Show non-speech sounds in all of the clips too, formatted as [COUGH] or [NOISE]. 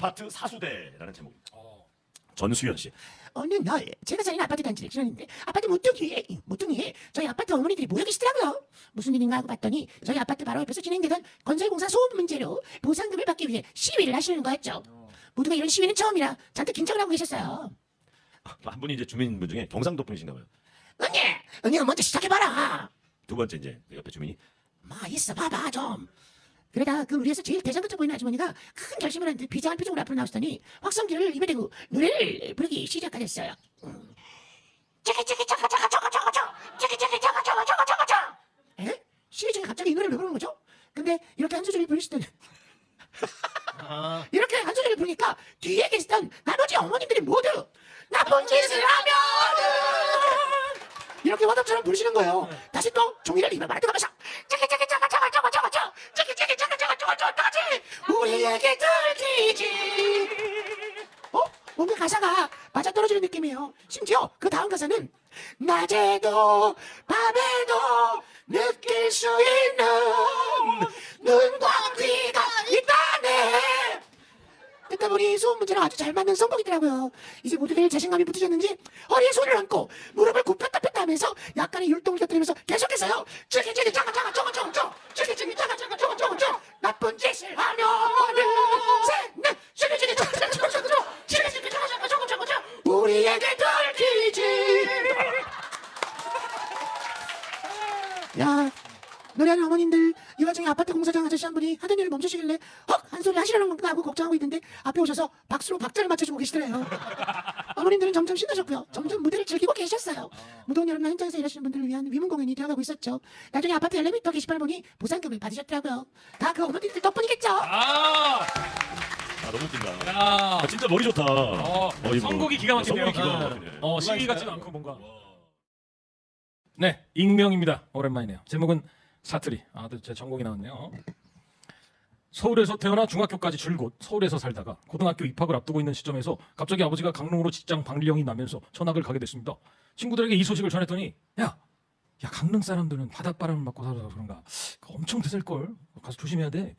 아파트 사수대라는 제목입니다. 어. 전수연 씨. 어느 날 제가 사는 아파트 단지를 지났는데 아파트 모퉁이에 모퉁이에 저희 아파트 어머니들이 모여 계시더라고요. 무슨 일인가 하고 봤더니 저희 아파트 바로 옆에서 진행되던 건설공사 소음 문제로 보상금을 받기 위해 시위를 하시는 거였죠. 모두가 이런 시위는 처음이라 잔뜩 긴장을 하고 계셨어요. 한 분이 이제 주민분 중에 경상도 분이신가 봐요. 언니, 언니가 먼저 시작해봐라. 두 번째 이제 옆에 주민이 마 있어 봐봐 좀. 그러다 그 위에서 제일 대장같아 보이는 아주머니가 큰 결심을 했는데 비장한 표정으로 앞으로 나오시더니 확성기를 입에 대고 노래를 부르기 시작하셨어요. 음. 에? 시리 중에 갑자기 이 노래를 부르는 거죠? 근데 이렇게 한 소절을 부르실 때는 아. 이렇게 한 소절을 부르니까 뒤에 계시던 나머지 어머님들이 모두 나쁜 짓을 하면 이렇게 화답처럼 부르시는 거예요. 다시 또 종이를 입에 말아 우리에게 들키지. 어? 뭔가 가사가 맞아 떨어지는 느낌이에요. 심지어 그 다음 가사는 낮에도 밤에도 느낄 수 있는 눈과 귀가 있다네. 듣다 보니 소음 문제랑 아주 잘 맞는 선곡이더라고요. 이제 모두들 자신감이 붙으셨는지 허리에 손을 얹고 무릎을 굽혔다 폈다 하면서 약간의 율동을 곁들이면서 계속해서요. 찌기 찌기 짜가 짜가 쪼가 쪼가 쪼 찌기 찌기 짜가 짜가 쪼가 쪼가 쪼 나쁜 짓을 셋넷 찌기 찌기 짜가 짜가 쪼가 쪼가 쪼 찌기 찌기 짜가 짜가 쪼가 쪼가 쪼 우리에게 들키지. 야 노래하는 어머님들 이 와중에 아파트 공사장 아저씨 한 분이 하던 일을 멈추시길래 헉! 한 소리 하시려는 건가 하고 걱정하고 있는데 앞에 오셔서 박수로 박자를 맞춰주고 계시더래요 어머님들은 점점 신나셨고요 점점 무대를 즐기고 계셨어요 무더운 여름날 현장에서 일하시는 분들을 위한 위문 공연이 되어가고 있었죠 나중에 아파트 엘리베이터 게시판을 보니 보상금을 받으셨더라고요 다 그 어머님들 덕분이겠죠 아, 아 너무 웃긴다. 야, 아, 진짜 머리 좋다. 어, 어, 이거. 선곡이 기가 막히네요. 선곡이 기가 막히네. 어, 시기 같지도 않고 뭔가. 네, 익명입니다. 오랜만이네요. 제목은 사투리. 아, 또제 전공이 나왔네요. 서울에서 태어나 중학교까지 줄곧 서울에서 살다가 고등학교 입학을 앞두고 있는 시점에서 갑자기 아버지가 강릉으로 직장 방령이 나면서 전학을 가게 됐습니다. 친구들에게 이 소식을 전했더니 야, 야 강릉 사람들은 바닷바람을 맞고 살아서 그런가 그거 엄청 드셀 걸 가서 조심해야 돼.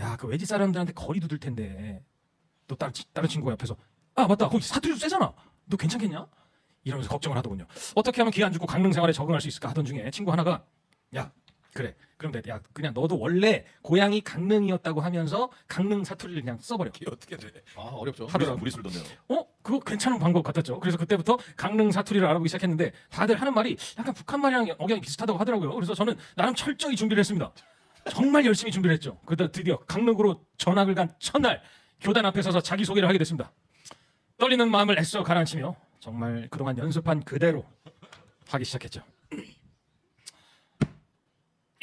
야, 그 외지 사람들한테 거리도 들 텐데. 또 다른, 치- 다른 친구가 옆에서 아 맞다 거기 사투리도 세잖아. 너 괜찮겠냐? 이러면서 걱정을 하더군요. 어떻게 하면 기회 안 주고 강릉 생활에 적응할 수 있을까 하던 중에 친구 하나가 야 그래 그럼 돼. 야 그냥 너도 원래 고향이 강릉이었다고 하면서 강릉 사투리를 그냥 써버려. 이게 어떻게 돼? 아 어렵죠. 하더라고. 무리 술도네요. 어? 그거 괜찮은 방법 같았죠. 그래서 그때부터 강릉 사투리를 알아보기 시작했는데 다들 하는 말이 약간 북한 말이랑 억양이 비슷하다고 하더라고요. 그래서 저는 나름 철저히 준비를 했습니다. 정말 열심히 준비를 했죠. 그러다 드디어 강릉으로 전학을 간 첫날 교단 앞에 서서 자기 소개를 하게 됐습니다. 떨리는 마음을 애써 가라앉히며 정말 그동안 연습한 그대로 하기 시작했죠.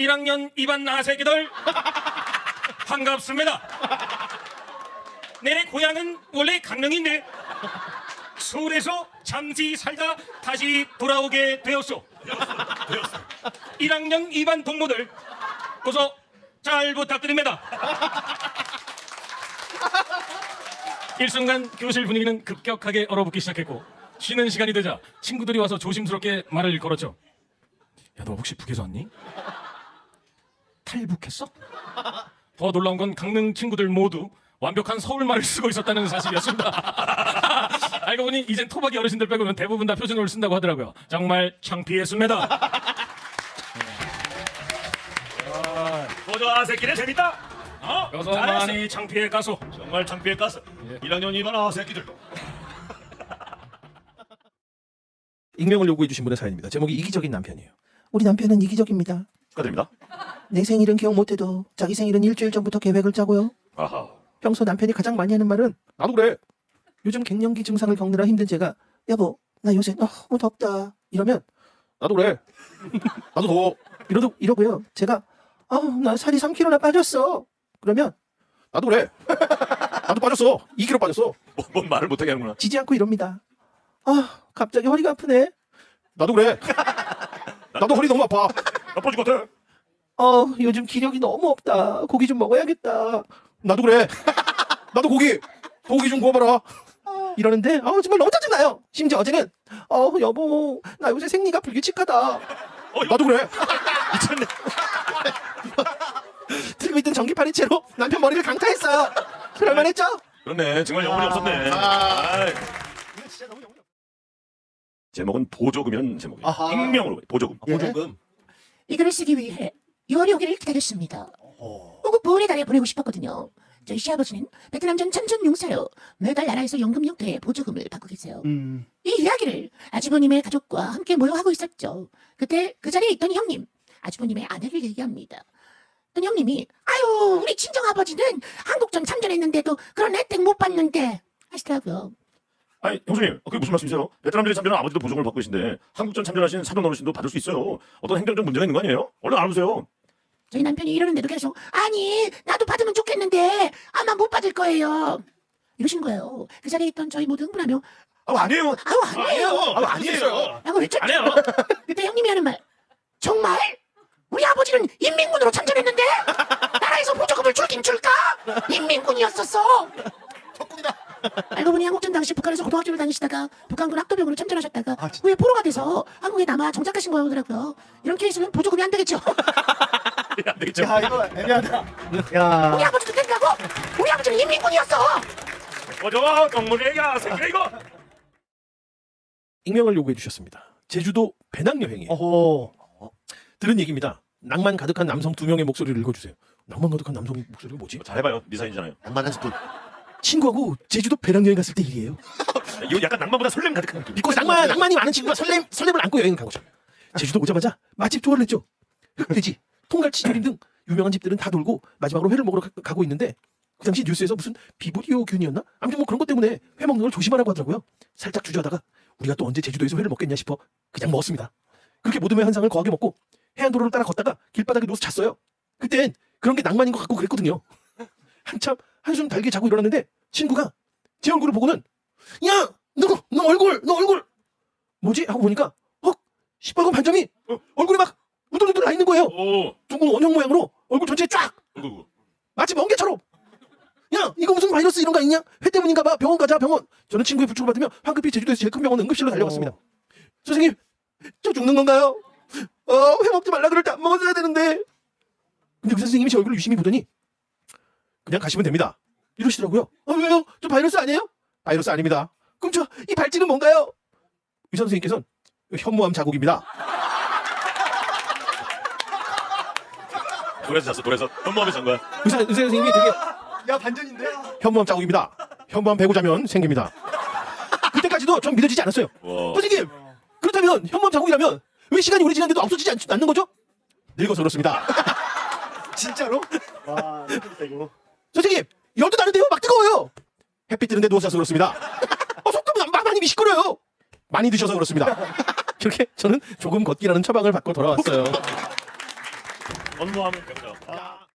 1학년 2반 나새끼들 반갑습니다. 내 고향은 원래 강릉인데 서울에서 잠시 살다 다시 돌아오게 되었소. 1학년 2반 동무들 고소 잘 부탁드립니다. 일순간 교실 분위기는 급격하게 얼어붙기 시작했고 쉬는 시간이 되자 친구들이 와서 조심스럽게 말을 걸었죠. 야 너 혹시 북에서 왔니? 탈북했어? [LAUGHS] 더 놀라운 건 강릉 친구들 모두 완벽한 서울말을 쓰고 있었다는 사실이었습니다. [LAUGHS] 알고 보니 이젠 토박이 어르신들 빼고는 대부분 다 표준어를 쓴다고 하더라고요. 정말 창피했습니다. 보조 아새끼네 재밌다. 어? 여서 잘했어. 많이 창피해 가소. 정말 창피해 가서 1학년 2반 아 새끼들. 익명을 요구해 주신 분의 사연입니다. 제목이 이기적인 남편이에요. 우리 남편은 이기적입니다 축하드립니다. 내 생일은 기억 못해도 자기 생일은 일주일 전부터 계획을 짜고요 아하. 평소 남편이 가장 많이 하는 말은 나도 그래. 요즘 갱년기 증상을 겪느라 힘든 제가 여보 나 요새 너무 덥다 이러면 나도 그래. 나도 더워. 이러도 이러고요 제가 아나 살이 3kg나 빠졌어 그러면 나도 그래. 나도 빠졌어. 2kg 빠졌어. 뭐, 뭔 말을 못하게 하는구나. 지지 않고 이럽니다 아 갑자기 허리가 아프네 나도 그래. 나도 허리 너무 아파. 나빠질 것 같아. 어 요즘 기력이 너무 없다 고기 좀 먹어야겠다 나도 그래. 나도 고기. 고기 좀 구워봐라. 이러는데 아 정말 너무 짜증나요 심지어 어제는 어 여보 나 요새 생리가 불규칙하다 나도 그래. 미쳤네. 들고 있던 전기파리 채로 남편 머리를 강타했어요 그럴만 했죠? 그렇네. 정말 영혼이 없었네. 아. 아이. 제목은 보조금이라는 제목이에요. 아하. 익명으로 보조금. 예. 보조금. 이거를 쓰기 위해 요리 오기를 기다렸습니다. 꼭 보내달에 보내고 싶었거든요. 저희 시아버지는 베트남 전 참전 용사로 매달 나라에서 연금 형태의 보조금을 받고 계세요. 이 이야기를 아주버님의 가족과 함께 모여 하고 있었죠. 그때 그 자리에 있던 형님, 아주버님의 아내를 얘기합니다. 어떤 형님이 아유 우리 친정 아버지는 한국 전 참전했는데도 그런 혜택 못 받는데 하시더라고요. 아니 형수님 그게 무슨 말씀이세요? 베트남전에 참전한 아버지도 보조금을 받고 계신데 한국전 참전하신 사돈 어르신도 받을 수 있어요. 어떤 행정적 문제가 있는 거 아니에요? 얼른 알아보세요. 저희 남편이 이러는데도 계속 아니 나도 받으면 좋겠는데 아마 못 받을 거예요. 이러시는 거예요. 그 자리에 있던 저희 모두 흥분하며 아 아니에요. 아우 아니에요. 아 아니에요. 라고 외쳤죠. 아니에요. [LAUGHS] 그때 형님이 하는 말 정말? 우리 아버지는 인민군으로 참전했는데 나라에서 보조금을 줄긴 줄까? 인민군이었었어. 알고 보니 한국전 당시 북한에서 고등학교를 다니시다가 북한군 학도병으로 참전하셨다가 후에 포로가 돼서 한국에 남아 정착하신 거더라고요. 이런 케이스는 보조금이 안 되겠죠. 안 되겠죠. 야 이거 애매하다. 야. 우리 아버지도 된다고? 우리 아버지는 인민군이었어. 보조 동물이야 새끼 이거. 익명을 요구해 주셨습니다. 제주도 배낭 여행이에요. 어허. 들은 얘기입니다. 낭만 가득한 남성 두 명의 목소리를 읽어주세요. 낭만 가득한 남성 목소리가 뭐지? 잘해봐요. 네 사인이잖아요. 낭만 한 스푼. 친구하고 제주도 배낭 여행 갔을 때 일이에요. [LAUGHS] 이거 약간 낭만보다 설렘 가득한 느낌. 믿고 낭만 낭만이 많은 친구가 설렘 설렘을 안고 여행 간 거죠. 제주도 오자마자 맛집 투어를 했죠. 흑돼지, 통갈치 조림 등 유명한 집들은 다 돌고 마지막으로 회를 먹으러 가, 고 있는데 그 당시 뉴스에서 무슨 비브리오균이었나? 아무튼 뭐 그런 것 때문에 회 먹는 걸 조심하라고 하더라고요. 살짝 주저하다가 우리가 또 언제 제주도에서 회를 먹겠냐 싶어 그냥 먹었습니다. 그렇게 모든 회한 상을 거하게 먹고 해안도로를 따라 걷다가 길바닥에 누워서 잤어요. 그땐 그런 게 낭만인 것 같고 그랬거든요. 한참 한숨 달게 자고 일어났는데 친구가 제 얼굴을 보고는 야, 너, 너 얼굴, 너 얼굴 뭐지? 하고 보니까 어, 시뻘건 반점이 어. 얼굴에 막 우들우들 나 있는 거예요. 오. 둥근 원형 모양으로 얼굴 전체에 쫙 어구. 마치 멍게처럼. 야, 이거 무슨 바이러스 이런 거 있냐? 회 때문인가 봐. 병원 가자, 병원. 저는 친구의 부축을 받으며 황급히 제주도에서 제일 큰 병원 응급실로 달려갔습니다. 선생님, 저 죽는 건가요? 어, 회 먹지 말라 그럴 때 안 먹었어야 되는데. 근데 의사 선생님이 제 얼굴을 유심히 보더니 그냥 가시면 됩니다. 이러시더라고요. 어, 왜요? 저 바이러스 아니에요? 바이러스 아닙니다. 그럼 저 이 발찌는 뭔가요? 의사 선생님께서는 현무암 자국입니다. [LAUGHS] 돌에서 잤어. 돌에서 현무암에 잔 거야. 의사, 의사 선생님이 되게 야 반전인데. 현무암 자국입니다. 현무암 배고 자면 생깁니다. 그때까지도 좀 믿어지지 않았어요. 와. 선생님, 그렇다면 현무암 자국이라면 왜 시간이 오래 지났는데도 없어지지 않, 않는 거죠? 늙어서 그렇습니다. [LAUGHS] 진짜로? 와 이거. [LAUGHS] 선생님, 열도 나는데요? 막 뜨거워요. 햇빛 뜨는데 누워서 그렇습니다. 어, 속도면 많이 미시끄러요. 많이 드셔서 그렇습니다. 그렇게 저는 조금 걷기라는 처방을 받고 돌아왔어요. 현무암은 병자.